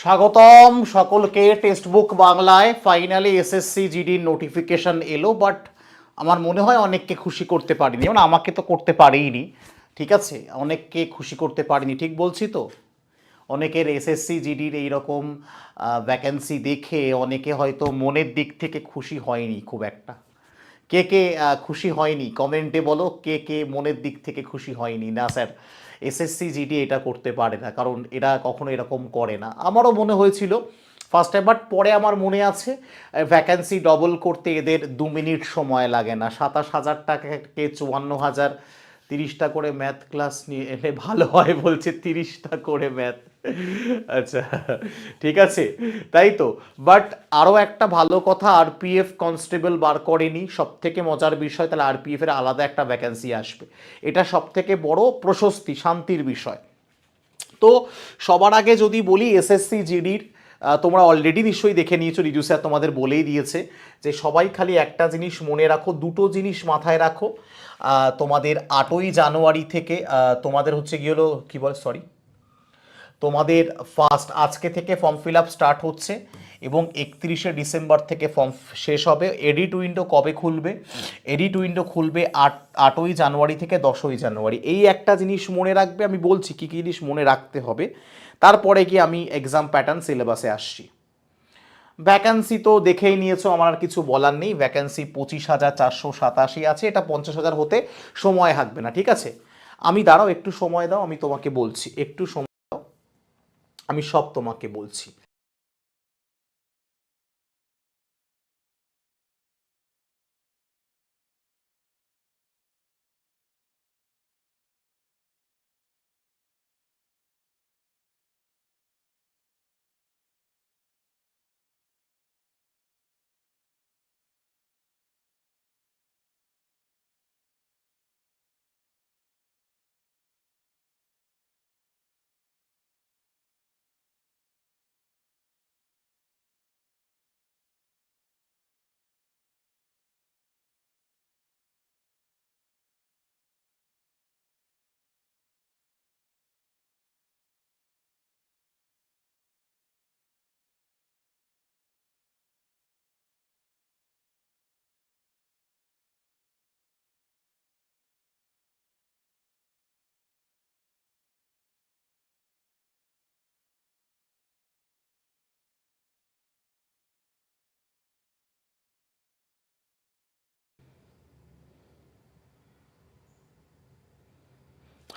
স্বাগতম সকলকে টেক্সটবুক বাংলায়। ফাইনালি এসএসসি জিডির নোটিফিকেশন এলো বাট আমার মনে হয় অনেককে খুশি করতে পারিনি। যেমন আমাকে তো করতে পারেইনি। ঠিক আছে, অনেককে খুশি করতে পারিনি, ঠিক বলছি তো? অনেকের এসএসসি জিডির এইরকম ভ্যাকেন্সি দেখে অনেকে হয়তো মনের দিক থেকে খুশি হয়নি খুব একটা। কে কে খুশি হয়নি? কমেন্টে বলো, কে কে মনের দিক থেকে খুশি হয়নি? না, স্যার এসএসসি জিডি এটা করতে পারে না, কারণ এরা কখনো এরকম করে না। আমারও মনে হয়েছিল ফার্স্ট টাইম বাট পরে আমার মনে আছে ভ্যাকেন্সি ডবল করতে এদের দু মিনিট সময় লাগে না। সাতাশ হাজার টাকাকে চুয়ান্ন হাজার, তিরিশটা করে ম্যাথ ক্লাস নিয়ে এলে ভালো হয় বলছে, তিরিশটা করে ম্যাথ আচ্ছা ঠিক আছে, তাই তো। বাট আরও একটা ভালো কথা আরপিএফ কনস্টেবল বার করেনি। সব থেকে মজার বিষয়, তাহলে আরপিএফ এর আলাদা একটা ভ্যাকেন্সি আসবে। এটা সব থেকে বড় প্রশস্তি, শান্তির বিষয়। তো সবার আগে যদি বলি এসএসসি জিডির তোমরা অলরেডি নিশ্চয়ই দেখে নিয়েছো, রিজু স্যার তোমাদের বলেই দিয়েছে যে সবাই খালি একটা জিনিস মনে রাখো, দুটো জিনিস মাথায় রাখো। তোমাদের আটই জানুয়ারি থেকে তোমাদের হচ্ছে গিয়ে হলো, কী বল সরি তোমাদের ফার্স্ট আজকে থেকে ফর্ম ফিল আপ স্টার্ট হচ্ছে এবং একত্রিশে ডিসেম্বর থেকে ফর্ম শেষ হবে। এডিট উইন্ডো কবে খুলবে? এডিট উইন্ডো খুলবে আট, আটই জানুয়ারি থেকে দশই জানুয়ারি। এই একটা জিনিস মনে রাখবে, আমি বলছি কী কী জিনিস মনে রাখতে হবে। তারপরে গিয়ে আমি এক্সাম প্যাটার্ন সিলেবাসে আসছি। ভ্যাকান্সি তো দেখেই নিয়েছো, আমার আর কিছু বলার নেই। ভ্যাকান্সি পঁচিশ হাজার চারশো সাতাশি আছে, এটা পঞ্চাশ হাজার হতে সময় থাকবে না, ঠিক আছে? আমি দাঁড়াও, একটু সময় দাও, আমি তোমাকে বলছি, একটু সময় আমি সব তোমাকে বলছি।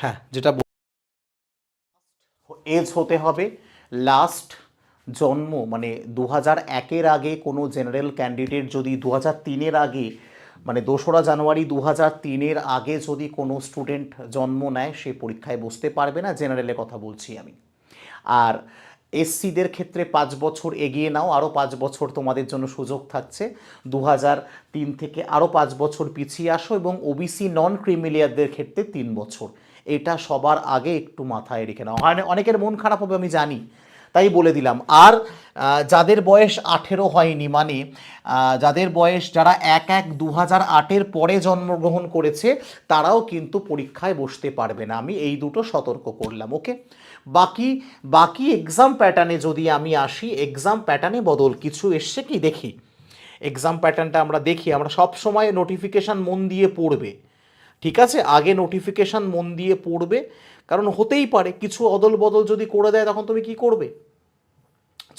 হ্যাঁ যেটা এজ হতে হবে। লাস্ট জন্ম মানে দু হাজার একের আগে কোনো জেনারেল ক্যান্ডিডেট যদি দু হাজার তিনের আগে মানে দোসরা জানুয়ারি দু হাজার তিনের আগে যদি কোনো স্টুডেন্ট জন্ম নেয়, সে পরীক্ষায় বসতে পারবে না জেনারেলের কথা বলছি আমি। আর এসসিদের ক্ষেত্রে পাঁচ বছর এগিয়ে নাও, আরও পাঁচ বছর তোমাদের জন্য সুযোগ থাকছে। দু তিন থেকে আরও পাঁচ বছর পিছিয়ে আসো এবং ওবিসি নন ক্রিমিলিয়ারদের ক্ষেত্রে তিন বছর। এটা সবার আগে একটু মাথায় রেখে নাও। হয় অনেকের মন খারাপ হবে, আমি জানি। তাই বলে দিলাম। আর যাদের বয়স আঠেরো হয়নি মানে যাদের বয়স যারা এক এক দু হাজার আটের পরে জন্মগ্রহণ করেছে, তারাও কিন্তু পরীক্ষায় বসতে পারবে না। আমি এই দুটো সতর্ক করলাম, ওকে? বাকি বাকি এক্সাম প্যাটার্নে যদি আমি আসি এক্সাম প্যাটার্নে বদল। কিছু এসছে কি? দেখি। এক্সাম প্যাটার্নটা আমরা দেখি। আমরা সব সময় নোটিফিকেশান মন দিয়ে পড়বে। ঠিক আছে? আগে নোটিফিকেশান মন দিয়ে পড়বে। কারণ হতেই পারে, কিছু অদল বদল যদি করে দেয়, তখন তুমি কি করবে?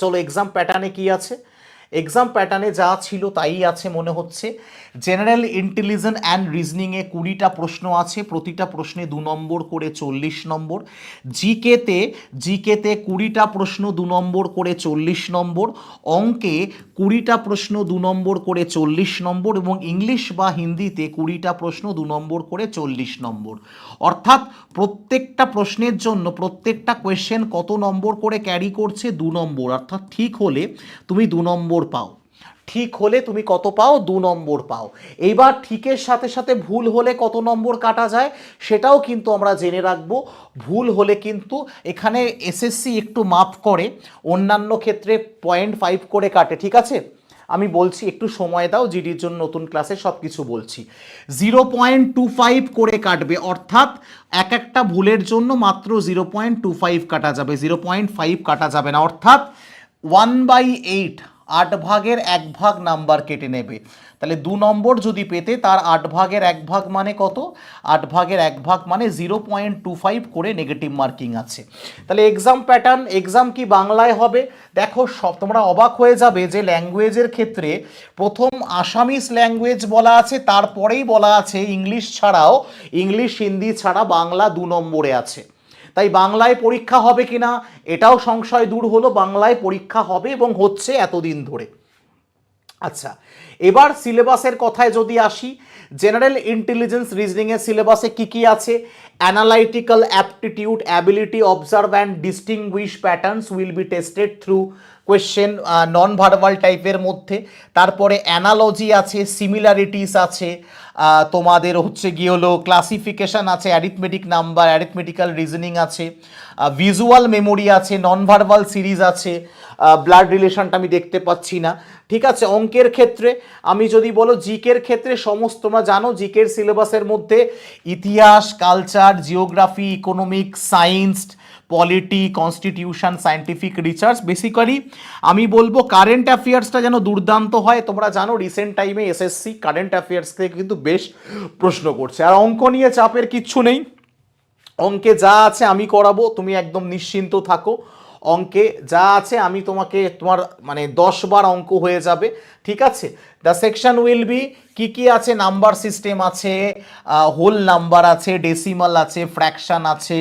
চলো এক্সাম প্যাটার্নে কি আছে? এক্সাম প্যাটার্নে যা ছিল তাই আছে মনে হচ্ছে। জেনারেল ইন্টেলিজেন্স অ্যান্ড রিজনিংয়ে কুড়িটা প্রশ্ন আছে, প্রতিটা প্রশ্নে দু নম্বর করে চল্লিশ নম্বর। জিকেতে জিকেতে কুড়িটা প্রশ্ন দু নম্বর করে চল্লিশ নম্বর। অঙ্কে কুড়িটা প্রশ্ন দু নম্বর করে চল্লিশ নম্বর এবং ইংলিশ বা হিন্দিতে কুড়িটা প্রশ্ন দু নম্বর করে চল্লিশ নম্বর। অর্থাৎ প্রত্যেকটা প্রশ্নের জন্য প্রত্যেকটা কোয়েশ্চেন কত নম্বর করে ক্যারি করছে? দু নম্বর। অর্থাৎ ঠিক হলে তুমি দু নম্বর পাও। ঠিক হলে তুমি কত পাও? দু নম্বর পাও। এইবার ঠিকের সাথে সাথে ভুল হলে কত নম্বর কাটা যায় সেটাও কিন্তু আমরা জেনে রাখব। ভুল হলে কিন্তু এখানে এসএসসি একটু মাপ করে, অন্যান্য ক্ষেত্রে পয়েন্ট ফাইভ করে কাটে, ঠিক আছে? আমি বলছি, একটু সময় দাও জিডির জন্য নতুন ক্লাসে সব কিছু বলছি। জিরো পয়েন্ট টু ফাইভ করে কাটবে, অর্থাৎ এক একটা ভুলের জন্য মাত্র জিরো পয়েন্ট টু ফাইভ কাটা যাবে। জিরো পয়েন্ট ফাইভ কাটা যাবে না, অর্থাৎ ওয়ান বাই এইট আট ভাগের এক ভাগ নাম্বার কেটে নেবে। তাহলে দু নম্বর যদি পেতে, তার আট ভাগের এক ভাগ মানে কত? আট ভাগের এক ভাগ মানে জিরো পয়েন্ট টু ফাইভ করে নেগেটিভ মার্কিং আছে। তাহলে এক্সাম প্যাটার্ন এক্সাম কি বাংলায় হবে? দেখো, সব তোমরা অবাক হয়ে যাবে যে ল্যাঙ্গুয়েজের ক্ষেত্রে প্রথম আসামিস ল্যাঙ্গুয়েজ বলা আছে, তারপরেই বলা আছে ইংলিশ ছাড়াও ইংলিশ হিন্দি ছাড়া বাংলা দু নম্বরে আছে। তাই বাংলায় পরীক্ষা হবে কিনা এটাও সংশয় দূর হলো, বাংলায় পরীক্ষা হবে এবং হচ্ছে এতদিন ধরে। আচ্ছা এবার সিলেবাসের কথায় যদি আসি, জেনারেল ইন্টেলিজেন্স রিজনিংয়ের সিলেবাসে কি কি আছে? Analytical aptitude, ability observe and distinguish patterns will be tested through question non verbal টাইপের মধ্যে। তারপরে অ্যানালজি আছে, সিমিলারিটিস আছে তোমাদের হচ্ছে গিয়ে হলো ক্লাসিফিকেশন আছে অ্যারিথমেটিক নাম্বার অ্যারিথমেটিক্যাল রিজনিং আছে ভিজুয়াল মেমোরি আছে নন ভার্বাল সিরিজ আছে ব্লাড রিলেশনটা আমি দেখতে পাচ্ছি না। ঠিক আছে, অঙ্কের ক্ষেত্রে আমি যদি বলো জিকের ক্ষেত্রে সমস্ত, তোমরা জানো জিকের সিলেবাসের মধ্যে ইতিহাস culture geography economics science polity constitution scientific research basically আমি বলব কারেন্ট অ্যাফেয়ার্সটা যেন দুর্দান্ত হয়। তোমরা জানো রিসেন্ট টাইমে এসএসসি কারেন্ট অ্যাফেয়ার্স থেকে কিন্তু বেশ প্রশ্ন করছে। আর অঙ্ক নিয়ে চাপের কিচ্ছু নেই। অঙ্কে যা আছে আমি করাবো, তুমি একদম নিশ্চিন্ত থাকো। অঙ্কে যা আছে আমি তোমাকে তোমার মানে দশ বার অঙ্ক হয়ে যাবে, ঠিক আছে? দ্য সেকশন উইল বি কি কি আছে? নাম্বার সিস্টেম আছে হোল নাম্বার আছে ডেসিমাল আছে ফ্র্যাকশন আছে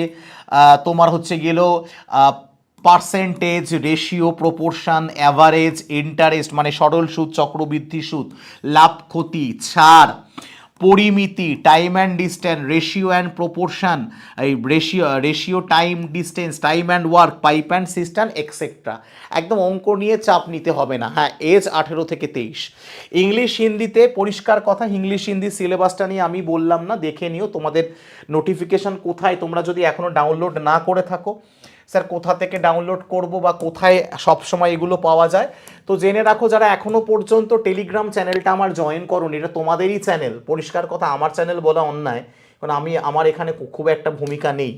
তোমার হচ্ছে গেল percentage ratio proportion average interest মানে সরল সুদ, চক্রবৃদ্ধি সুদ, লাভ ক্ষতি, ছাড়। পরিমিতি time and distance ratio and proportion এই ratio ratio time distance time and work pipe and system etcetera একদম অঙ্ক নিয়ে চাপ নিতে হবে না। হ্যাঁ এজ আঠেরো থেকে তেইশ। ইংলিশ হিন্দিতে পরিষ্কার কথা ইংলিশ হিন্দি সিলেবাসটা নিয়ে আমি বললাম না। দেখে নিও তোমাদের নোটিফিকেশন কোথায়। তোমরা যদি এখনও ডাউনলোড না করে থাকো স্যার, কোথা থেকে ডাউনলোড করব বা কোথায় সবসময় এগুলো পাওয়া যায়? তো জেনে রাখো, যারা এখনও পর্যন্ত টেলিগ্রাম চ্যানেলটা আমার জয়েন করুন, এটা তোমাদেরই চ্যানেল পরিষ্কার কথা, আমার চ্যানেল বলা অন্যায়। কারণ আমি, আমার এখানে খুব একটা ভূমিকা নেই।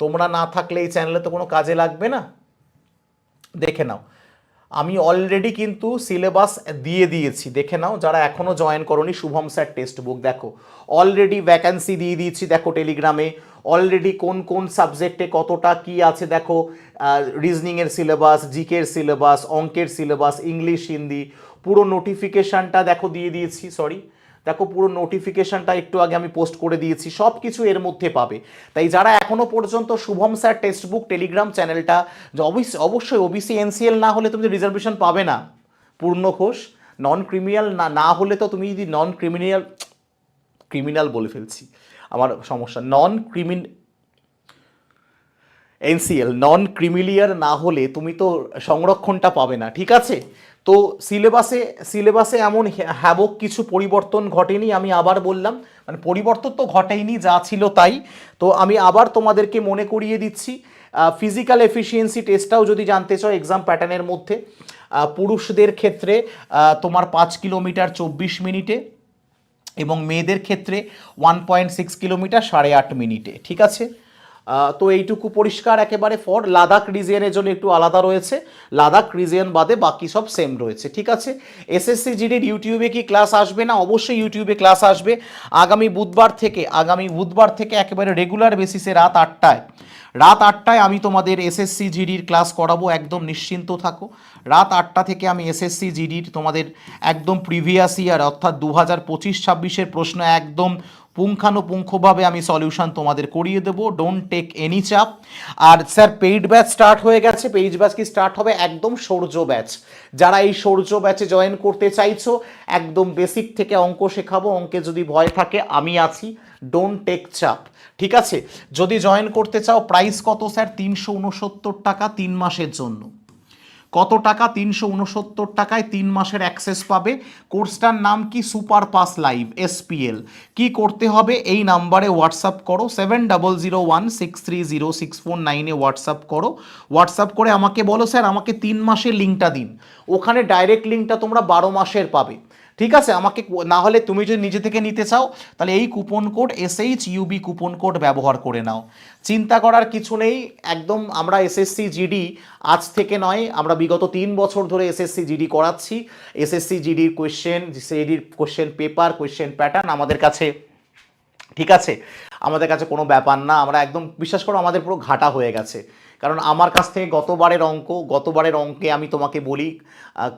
তোমরা না থাকলে এই চ্যানেলে তো কোনো কাজে লাগবে না। দেখে নাও। আমি অলরেডি কিন্তু সিলেবাস দিয়ে দিয়েছি। দেখে নাও, যারা এখনও জয়েন করনি, শুভম স্যার টেক্সট বুক দেখো। অলরেডি ভ্যাকান্সি দিয়ে দিয়েছি, দেখো টেলিগ্রামে অলরেডি কোন কোন সাবজেক্টে কতটা কি আছে, দেখো। রিজনিংয়ের সিলেবাস জিকের সিলেবাস অঙ্কের সিলেবাস ইংলিশ হিন্দি পুরো নোটিফিকেশানটা দেখো, দিয়ে দিয়েছি সরি দেখো পুরো নোটিফিকেশনটা একটু আগে আমি পোস্ট করে দিয়েছি সব কিছু এর মধ্যে পাবে। তাই যারা এখনও পর্যন্ত Shubham sir textbook Telegram চ্যানেলটা অবশ্যই ওবিসি এনসিএল না হলে তুমি রিজার্ভেশন পাবে না। পূর্ণ ঘোষ নন ক্রিমিনাল না না হলে তো তুমি যদি নন ক্রিমিনাল ক্রিমিনাল বলে ফেলছি, আমার সমস্যা। নন ক্রিমিন এনসিএল নন ক্রিমিলিয়ার না হলে তুমি তো সংরক্ষণটা পাবে না, ঠিক আছে? তো সিলেবাসে সিলেবাসে এমন হ্যাবক কিছু পরিবর্তন ঘটেনি, আমি আবার বললাম। মানে পরিবর্তন তো ঘটেইনি, যা ছিল তাই। তো আমি আবার তোমাদেরকে মনে করিয়ে দিচ্ছি ফিজিক্যাল এফিসিয়েন্সি টেস্টটাও যদি জানতে চাও এক্সাম প্যাটার্নের মধ্যে পুরুষদের ক্ষেত্রে তোমার পাঁচ কিলোমিটার চব্বিশ মিনিটে এবং মেয়েদের ক্ষেত্রে ওয়ান পয়েন্ট সিক্স কিলোমিটার সাড়ে আট মিনিটে, ঠিক আছে? তো এইটুকু পরিষ্কার একেবারে ফর লাদাখ রিজিয়নের জন্য একটু আলাদা রয়েছে। লাদাখ রিজিয়ন বাদে বাকি সব সেম রয়েছে, ঠিক আছে? এসএসসি জিডির ইউটিউবে কি ক্লাস আসবে না? অবশ্যই ইউটিউবে ক্লাস আসবে। আগামী বুধবার থেকে, আগামী বুধবার থেকে একেবারে রেগুলার বেসিসে রাত আটটায়। রাত আটটায় আমি তোমাদের এসএসসি জিডির ক্লাস করাবো, একদম নিশ্চিন্ত থাকো। রাত আটটা থেকে আমি এসএসসি জিডির তোমাদের একদম প্রিভিয়াস ইয়ার অর্থাৎ দু হাজার পঁচিশ ছাব্বিশের প্রশ্ন একদম পুঙ্খানুপুঙ্খভাবে আমি সলিউশন তোমাদের করিয়ে দেবো। ডোন্ট টেক এনি চাপ আর স্যার পেইড ব্যাচ স্টার্ট হয়ে গেছে। পেইড ব্যাচ কি স্টার্ট হবে? একদম সৌর্য ব্যাচ যারা এই সৌর্য ব্যাচে জয়েন করতে চাইছো, একদম বেসিক থেকে অঙ্ক শেখাবো। অঙ্কে যদি ভয় থাকে, আমি আছি। ডোন্ট টেক চাপ ঠিক আছে? যদি জয়েন করতে চাও প্রাইস কত স্যার তিনশো উনসত্তর টাকা তিন মাসের জন্য। কত টাকা? তিনশো উনসত্তর টাকায় তিন মাসের অ্যাক্সেস পাবে। কোর্সটার নাম কি? সুপার পাস লাইভ এসপিএল কি করতে হবে? এই নাম্বারে হোয়াটসঅ্যাপ করো। Seven double zero one six three zero six four নাইনে হোয়াটসঅ্যাপ করো। হোয়াটসঅ্যাপ করে আমাকে বলো, স্যার, আমাকে তিন মাসের লিঙ্কটা দিন। ওখানে ডাইরেক্ট লিঙ্কটা তোমরা বারো মাসের পাবে। ঠিক আছে? আমাকে না হলে তুমি যদি নিজে থেকে নিতে চাও, তাহলে এই coupon code SH UB coupon code ব্যবহার করে নাও। চিন্তা করার কিছু নেই, একদম আমরা এসএসসি জিডি আজ থেকে নয়, আমরা বিগত তিন বছর ধরে এসএসসি জিডি করাচ্ছি। এসএসসি জিডির কোয়েশ্চেন জিডির কোয়েশ্চেন পেপার কোয়েশ্চেন প্যাটার্ন আমাদের কাছে, ঠিক আছে? আমাদের কাছে কোনো ব্যাপার না, আমরা একদম, বিশ্বাস করো আমাদের পুরো ঘাটা হয়ে গেছে। কারণ আমার কাছ থেকে গতবারের অঙ্ক, গতবারের অঙ্কে আমি তোমাকে বলি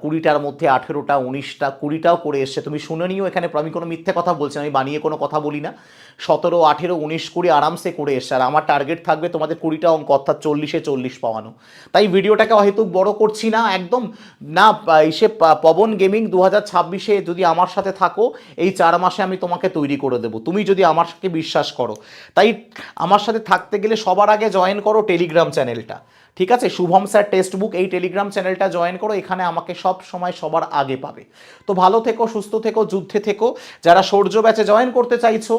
কুড়িটার মধ্যে আঠেরোটা, উনিশটা, কুড়িটাও করে এসছে। তুমি শুনে নিও এখানে, আমি কোনো মিথ্যে কথা বলছি আমি বানিয়ে কোনো কথা বলি না। সতেরো, আঠেরো, উনিশ, কুড়ি আরামসে করে এসছে। আর আমার টার্গেট থাকবে তোমাদের কুড়িটা অঙ্ক, অর্থাৎ চল্লিশে চল্লিশ পাওয়ানো। তাই ভিডিওটাকে হয়তো বড় করছি না, একদম না প- পবন গেমিং দু হাজার ছাব্বিশে যদি আমার সাথে থাকো, এই চার মাসে আমি তোমাকে তৈরি করে দেবো। তুমি যদি আমার সাথে বিশ্বাস করো। তাই আমার সাথে থাকতে গেলে সবার আগে জয়েন করো টেলিগ্রাম চ্যানেলটা ঠিক আছে? শুভম স্যার টেক্সট বুক এই টেলিগ্রাম চ্যানেলটা জয়েন করো, এখানে আমাকে সব সময় সবার আগে পাবে। তো ভালো থেকো, সুস্থ থেকো, যুদ্ধে থেকো। যারা সৌর্য ব্যাচে জয়েন করতে চাইছো,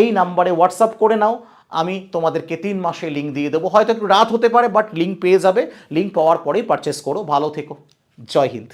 এই নাম্বারে হোয়াটসঅ্যাপ করে নাও। আমি তোমাদেরকে তিন মাসে লিঙ্ক দিয়ে দেবো। হয়তো একটু রাত হতে পারে বাট লিঙ্ক পেয়ে যাবে। লিঙ্ক পাওয়ার পরেই পারচেস করো। ভালো থেকো। জয় হিন্দ।